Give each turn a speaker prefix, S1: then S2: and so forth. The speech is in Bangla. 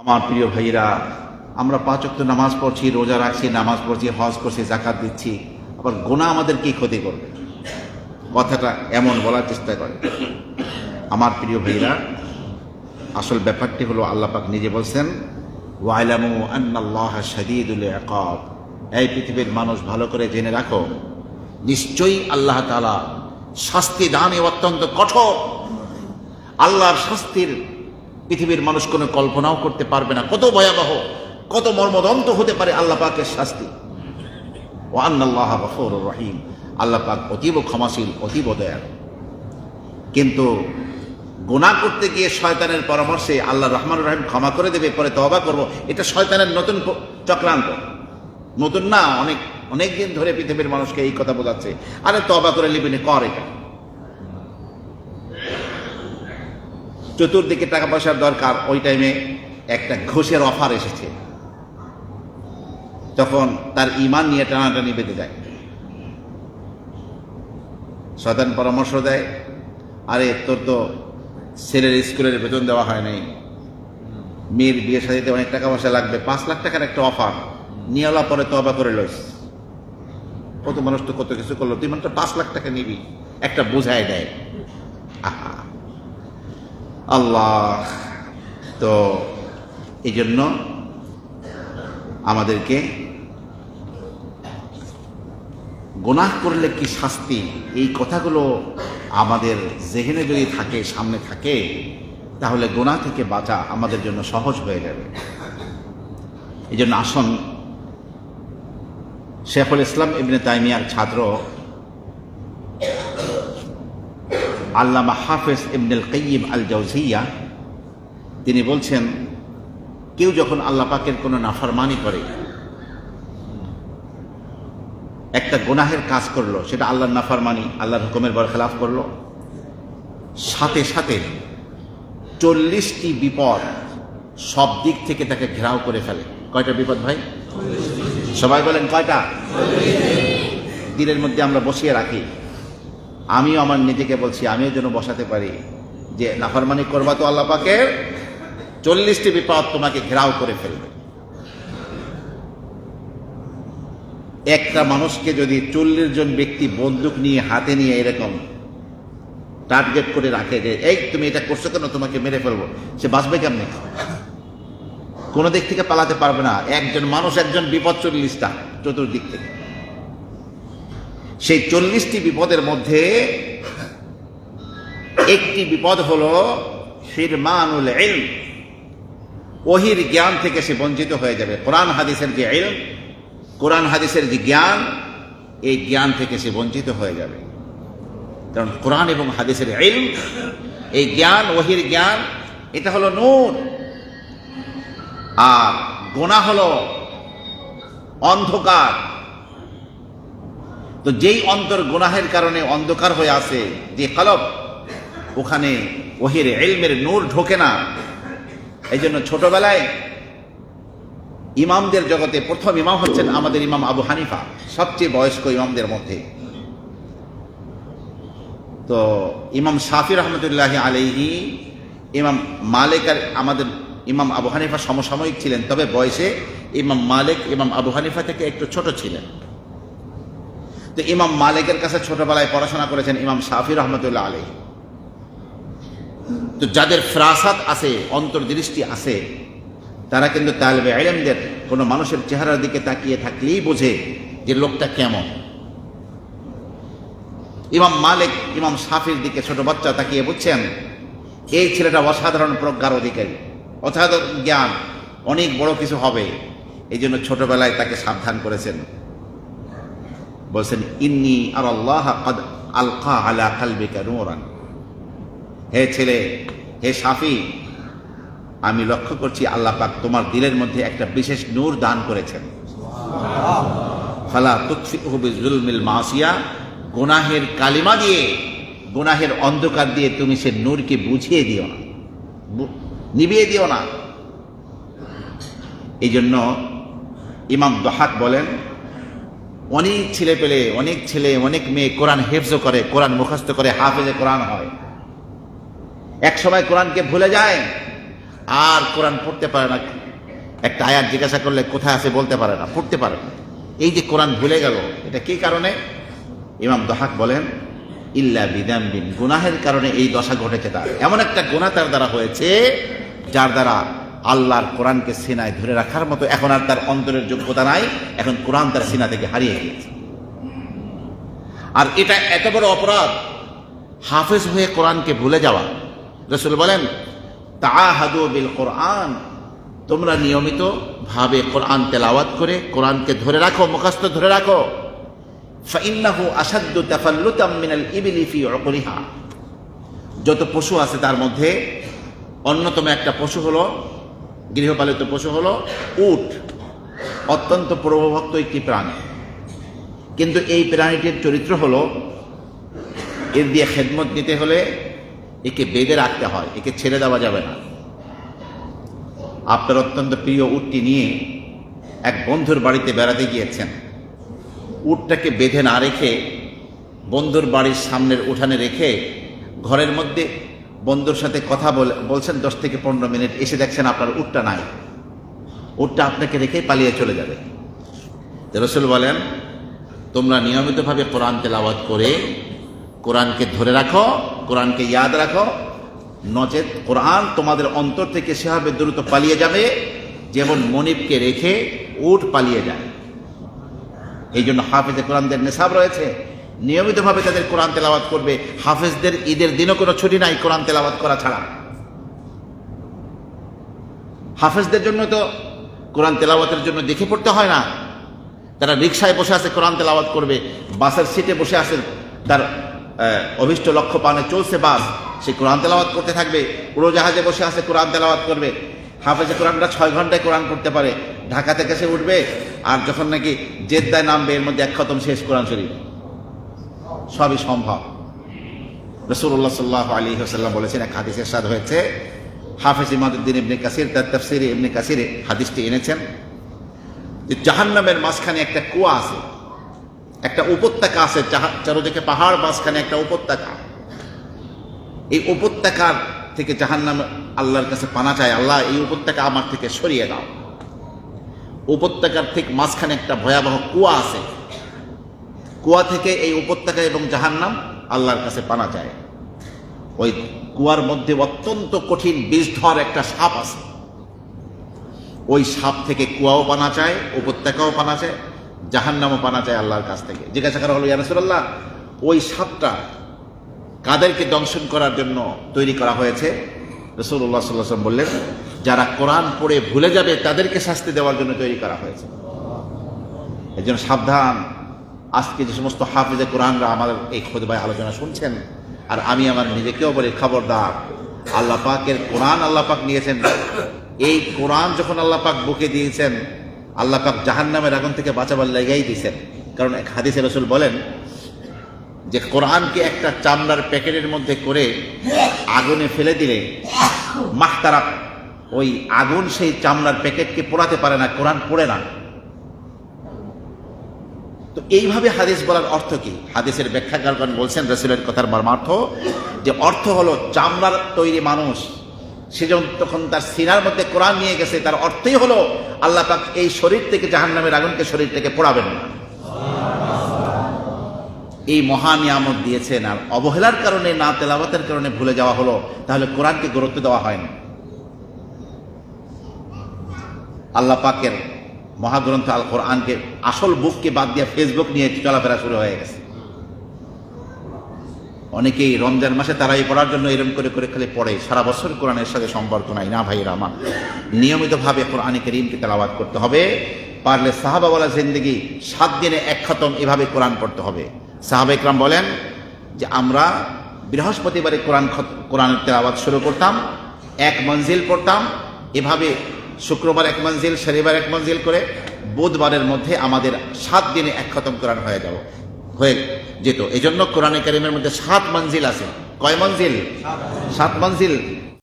S1: আমার প্রিয় ভাইরা, আমরা পাঁচ ওয়াক্ত নামাজ পড়ছি, রোজা রাখছি, নামাজ পড়ছি, হজ করছি জাকাত দিচ্ছি, আবার গোনা আমাদের কি ক্ষতি করবে। কথাটা এমন বলার চেষ্টা করে। আমার প্রিয় ভাইরা, আসল ব্যাপারটি হলো আল্লাহ পাক নিজে বলছেন, ওয়াইলামু আন্নাল্লাহ শাদীদুল ইকাব। এই পৃথিবীর মানুষ ভালো করে জেনে রাখো, নিশ্চয়ই আল্লাহ তাআলা শাস্তি দানে অত্যন্ত কঠোর। আল্লাহর শাস্তির পৃথিবীর মানুষ কোনো কল্পনাও করতে পারবে না। কত ভয়াবহ, কত মর্মদন্ত হতে পারে আল্লাহ পাকের শাস্তি। ও আন্নাল্লাহ গফুর রহিম। আল্লাহ পাক অতীব ক্ষমাশীল, অতীব দয়ালু। কিন্তু গুনাহ করতে গিয়ে শয়তানের পরামর্শে আল্লাহ রহমান রহিম ক্ষমা করে দেবে, পরে তবা করব, এটা শয়তানের নতুন চক্রান্ত। নতুন না, অনেক অনেক দিন ধরে পৃথিবীর মানুষকে এই কথা বোঝাচ্ছে। আরে তবা করে লিবিনে কর এটা। চতুর্দিকে টাকা পয়সার দরকার, ওই টাইমে একটা ঘোষের অফার এসেছে। তখন তার ইমান নিয়ে টানাটানি বেঁধে যায় শয়তান পরামর্শ দেয়, আরে তোর তো ছেলের স্কুলের বেতন দেওয়া হয় নাই। মেয়ের বিয়ে সাজাতে অনেক টাকা পয়সা লাগবে, পাঁচ লাখ টাকার একটা অফার নিয়ে এলা পরে তবা করে লইস। কত মানুষ তো কত কিছু করল, তুই মানে পাঁচ লাখ টাকা নিবি, একটা বোঝায় দেয়। আহা। আল্লাহ। তো এই জন্য আমাদেরকে গোনাহ করলে কি শাস্তি? এই কথাগুলো আমাদের জেহেনে যদি থাকে, সামনে থাকে, তাহলে গোনা থেকে বাঁচা আমাদের জন্য সহজ হয়ে যাবে। এই জন্য আসন, শেখুল ইসলাম ইবনে তাইমিয়ার ছাত্র আল্লামা হাফেজ ইবনুল কাইয়িম আল জাউজিয়া তিনি বলছেন, কেউ যখন আল্লাহ পাকের কোনো নাফরমানি করে, একটা গুনাহের কাজ করল, সেটা আল্লাহর নাফরমানি, আল্লাহর হুকুমের বরখেলাফ করল, সাথে সাথে চল্লিশটি বিপদ সব দিক থেকে তাকে ঘেরাও করে ফেলে। কয়টা বিপদ ভাই? সবাই বলেন কয়টা? দিনের মধ্যে আমরা বসিয়ে রাখি। আমিও আমার নিজেকে বলছি, আমিও যেন বসাতে পারি যে নাফরমানি করবা তো আল্লাহ পাকের। চল্লিশটি বিপদ তোমাকে ঘেরাও করে ফেলবে। একটা মানুষকে যদি চল্লিশ জন ব্যক্তি বন্দুক নিয়ে হাতে নিয়ে এরকম টার্গেট করে রাখে যে, এই, তুমি এটা করছ কেন? তোমাকে মেরে ফেলব। সে বাঁচবে কেমনে? কোনো দিক থেকে পালাতে পারবে না। একজন মানুষ, একজন বিপদ চল্লিশটা, চতুর্দিক থেকে। সেই চল্লিশটি বিপদের মধ্যে একটি বিপদ হলো হিরমানুল ইলম। ওহির জ্ঞান থেকে সে বঞ্চিত হয়ে যাবে। কোরআন হাদিসের যে ইলম, কোরআন হাদিসের যে জ্ঞান, এই জ্ঞান থেকে সে বঞ্চিত হয়ে যাবে। কারণ কোরআন এবং হাদিসের ইলম, এই জ্ঞান ওহির জ্ঞান, এটা হলো নূর। আর গোনা হলো অন্ধকার। তো যেই অন্তর গুনাহের কারণে অন্ধকার হয়ে আছে, যে কলব, ওখানে ওহির এলমের নূর ঢোকে না। এই জন্য ছোটবেলায় ইমামদের জগতে প্রথম ইমাম হচ্ছেন আমাদের ইমাম আবু হানিফা, সবচেয়ে বয়স্ক ইমামদের মধ্যে। তো ইমাম শাফি রহমতুল্লাহ আলাইহি, ইমাম মালিক আর আমাদের ইমাম আবু হানিফা সমসাময়িক ছিলেন, তবে বয়সে ইমাম মালিক, ইমাম আবু হানিফা থেকে একটু ছোট ছিলেন। তো ইমাম মালিকের কাছে ছোটবেলায় পড়াশোনা করেছেন ইমাম শাফি রহমতুল্লাহ আলী তো যাদের ফ্রাসাত আছে, অন্তর্দৃষ্টি আছে, তারা কিন্তু তালবে আলেমদের কোনো মানুষের চেহারার দিকে তাকিয়ে থাকলেই বোঝে যে লোকটা কেমন। ইমাম মালিক, ইমাম সাফির দিকে ছোট বাচ্চা তাকিয়ে বুঝছেন, এই ছেলেটা অসাধারণ প্রজ্ঞার অধিকারী, অসাধারণ জ্ঞান, অনেক বড় কিছু হবে। এই জন্য ছোটবেলায় তাকে সাবধান করেছেন। বলছেন, ইন্নি আর আল্লাহ আলকা আলা কালবিকা নূরান। হে ছেলে, হে সাফি, আমি লক্ষ্য করছি আল্লাহ পাক তোমার দিলের মধ্যে একটা বিশেষ নূর দান করেছেন। ফালা তুৎফিহু মাসিয়া, গুনাহের কালিমা দিয়ে, গুনাহের অন্ধকার দিয়ে তুমি সে নূরকে বুঝিয়ে দিও না নিভিয়ে দিও না। এই জন্য ইমাম দহাক বলেন অনেক ছেলে পেলে, অনেক ছেলে, অনেক মেয়ে কোরআন হেফজ করে, কোরআন মুখস্থ করে, হাফেজে কোরআন হয়। এক সময় কোরআনকে ভুলে যায়, আর কোরআন পড়তে পারে না। একটা আয়াত জিজ্ঞাসা করলে কোথায় আছে বলতে পারে না, পড়তে পারে না। এই যে কোরআন ভুলে গেল, এটা কি কারণে? ইমাম দহাক বলেন, ইল্লা বিদাম বিন গুনাহের কারণে এই দশা ঘটেছে তার। এমন একটা গুনাহ তার দ্বারা হয়েছে, যার দ্বারা আল্লাহর কোরআনকে সিনায় ধরে রাখার মতো এখন আর তার অন্তরের যোগ্যতা নাই, এখন কোরআন তার সিনা থেকে হারিয়ে গিয়েছে। আর এটা এত বড় অপরাধ, হাফেজ হয়ে কোরআনকে ভুলে যাওয়া। রসুল বলেন তাহাদু বিল কোরআন। তোমরা নিয়মিত ভাবে কোরআন তেলাওয়াত করে কোরআনকে ধরে রাখো, মুখস্থ ধরে রাখো। ফাইন্নাহু আসাদ্দু তাফাল্লুতাম মিনাল ইবিলি ফি উকরিহা যত পশু আছে তার মধ্যে অন্যতম একটা পশু হলো গৃহপালিত পশু হলো উট, অত্যন্ত প্রভভক্ত একটি প্রাণী। কিন্তু এই প্রাণীটির চরিত্র হলো, এর দিয়ে খেদমত নিতে হলে একে বেঁধে রাখতে হয়, একে ছেড়ে দেওয়া যাবে না। আপনার অত্যন্ত প্রিয় উটটি নিয়ে এক বন্ধুর বাড়িতে বেড়াতে গিয়েছেন। উটটাকে বেঁধে না রেখে বন্ধুর বাড়ির সামনের উঠানে রেখে ঘরের মধ্যে বন্ধুর সাথে কথা বলে বলছেন, দশ থেকে পনেরো মিনিট, এসে দেখছেন আপনার উটটা নাই। উটটা আপনাকে রেখে পালিয়ে চলে যাবে। রসুল বলেন, তোমরা নিয়মিতভাবে কোরআন তেলাওয়াত করে কোরআনকে ধরে রাখো, কোরআনকে ইয়াদ রাখো। নচেত কোরআন তোমাদের অন্তর থেকে সেভাবে দ্রুত পালিয়ে যাবে, যেমন মনিবকে রেখে উট পালিয়ে যায়। এই জন্য হাফেজে কোরআনদের নেশাব রয়েছে। নিয়মিতভাবে তাদের কোরআন তেলাওয়াত করবে। হাফেজদের ঈদের দিনও কোনো ছুটি নাই কোরআন তেলাওয়াত করা ছাড়া। হাফেজদের জন্য তো কোরআন তেলাওয়াতের জন্য দেখে পড়তে হয় না। তারা রিক্সায় বসে আছে, কোরআন তেলাওয়াত করবে। বাসের সিটে বসে আছে, তার অভিষ্ট লক্ষ্য পানে চলছে বাস। সে কোরআন তেলাওয়াত করতে থাকবে। উড়োজাহাজে বসে আছে, কোরআন তেলাওয়াত করবে। হাফেজে কোরআনটা ছয় ঘন্টায় কোরআন করতে পারে। ঢাকা থেকে সে উঠবে, আর যখন নাকি জেদ্দায় নামবে, এর মধ্যে এক খতম শেষ কোরআন শরীফ। সবই সম্ভব। রসুল্লাহ সাল্লাহ আলী হাসাল্লাম বলেছেন, এক হাদিসের সাদ হয়েছে, হাফিজ ইমাদুদ্দিন ইবনে কাসির তার তফসিরে ইবনে কাসিরে হাদিসটি এনেছেন যে জাহান্নামের মাঝখানে একটা কুয়া আছে, একটা উপত্যকা আছে চারোদিকে পাহাড়, মাঝখানে একটা উপত্যকা। এই উপত্যকার থেকে জাহান্নাম আল্লাহর কাছে পানা চায়, আল্লাহ এই উপত্যকা আমার থেকে সরিয়ে দাও। উপত্যকার ঠিক মাঝখানে একটা ভয়াবহ কুয়া আছে কুয়া থেকে এই উপত্যকা এবং জাহান্নাম আল্লাহর কাছে পানা যায় ওই কুয়ার মধ্যে অত্যন্ত কঠিন বিষধর একটা সাপ আছে। ওই সাপ থেকে কুয়াও পানা চায়, উপত্যকাও পানা চায়, জাহান্নামও পানা চায় আল্লাহর কাছ থেকে। জিজ্ঞাসা করা হলো ইয়ারসুল্লাহ ওই সাপটা কাদেরকে দংশন করার জন্য তৈরি করা হয়েছে? রসুল্লাহ সাল্লাম বললেন, যারা কোরআন পড়ে ভুলে যাবে, তাদেরকে শাস্তি দেওয়ার জন্য তৈরি করা হয়েছে। এই জন্য সাবধান আজকে যে সমস্ত হাফিজে কোরআনরা আমাদের এই খোদবায় আলোচনা শুনছেন, আর আমি আমার নিজেকেও বলি খবরদার। আল্লাহ পাকের কোরআন আল্লাহ পাক নিয়েছেন। এই কোরআন যখন আল্লাহ পাক বুকে দিয়েছেন, আল্লাহ পাক জাহান্নামের আগুন থেকে বাঁচাবার লেগেই দিয়েছেন। কারণ এক হাদিসে রসুল বলেন যে, কোরআনকে একটা চামড়ার প্যাকেটের মধ্যে করে আগুনে ফেলে দিলে মাহতারা ওই আগুন সেই চামড়ার প্যাকেটকে পোড়াতে পারে না, কোরআন পড়ে না। তো এইভাবে হাদিস বলার অর্থ কি? হাদিসের ব্যাখ্যাকারগণ বলছেন রসুলের কথার মর্মার্থ যে অর্থ হলো চামড়ার তৈরি মানুষ। সে তখন তার সিনার মধ্যে কোরআন নিয়ে গেছে, তার অর্থই হলো আল্লাহ পাক এই শরীর থেকে জাহান্নামের আগুনকে শরীর থেকে পোড়াবেন না। এই মহা নিয়ামত দিয়েছেন আর অবহেলার কারণে না তেলাবাতের কারণে ভুলে যাওয়া হলো, তাহলে কোরআনকে গুরুত্ব দেওয়া হয় না। আল্লাহ পাকের মহাগ্রন্থ আল কোরআনকে আসল বুককে বাদ দিয়ে ফেসবুক নিয়ে চলাফেরা শুরু হয়ে গেছে। অনেকেই রমজান মাসে তারাই পড়ার জন্য এরম করে করে খালি পড়ে। সারা বছর কোরআনের সাথে সম্পর্ক নাই। না ভাইরা আমার। নিয়মিতভাবে কোরআনে করিমকে তেলাওয়াত করতে হবে। পারলে সাহাবাওয়ালা জিন্দিগি সাত দিনে এক খতম এভাবে কোরআন পড়তে হবে। সাহাবা ইকরাম বলেন যে, আমরা বৃহস্পতিবারে কোরআন কোরআনের তেলাওয়াত শুরু করতাম, এক মঞ্জিল পড়তাম, এভাবে শুক্রবার এক মঞ্জিল শনিবার এক মঞ্জিল করে বুধবারের মধ্যে আমাদের সাত দিনে এক খতম কোরআন হয়ে যাব হয়ে যেত। এই জন্য কোরআনে কারিমের মধ্যে সাত মঞ্জিল আছে। কয় মঞ্জিল? সাত মঞ্জিল।